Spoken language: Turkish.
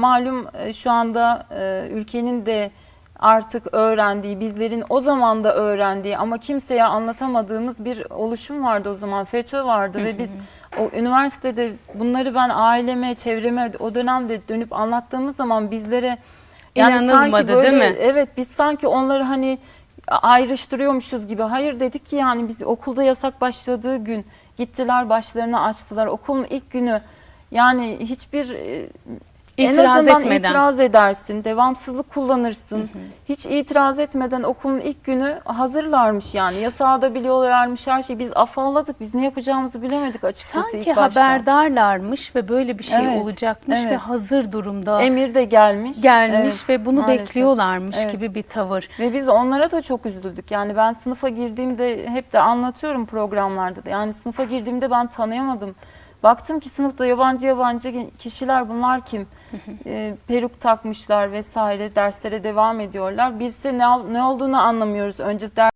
malum e, şu anda e, ülkenin de artık öğrendiği, bizlerin o zaman da öğrendiği ama kimseye anlatamadığımız bir oluşum vardı o zaman. FETÖ vardı ve biz o üniversitede bunları ben aileme, çevreme o dönemde dönüp anlattığımız zaman bizlere İnanılmadı, değil mi? Evet biz sanki onları hani ayrıştırıyormuşuz gibi. Hayır dedik ki yani biz okulda yasak başladığı gün gittiler başlarını açtılar. Okulun ilk günü yani hiçbir e, en İtiraz azından etmeden. itiraz edersin, devamsızlık kullanırsın. Hiç itiraz etmeden okulun ilk günü hazırlarmış yani. Yasağı da biliyorlarmış her şeyi. Biz afalladık. Biz ne yapacağımızı bilemedik açıkçası Sanki ilk başta. haberdarlarmış ve böyle bir şey Evet, olacakmış ve evet. hazır durumda Emir de gelmiş. gelmiş Evet, ve bunu maalesef. bekliyorlarmış Evet. gibi bir tavır. Ve biz onlara da çok üzüldük. Yani ben sınıfa girdiğimde hep de anlatıyorum programlarda da. Yani sınıfa girdiğimde ben tanıyamadım. Baktım ki sınıfta yabancı yabancı kişiler bunlar kim? Ee, peruk takmışlar vesaire derslere devam ediyorlar. Biz de ne, ne olduğunu anlamıyoruz. Önce ders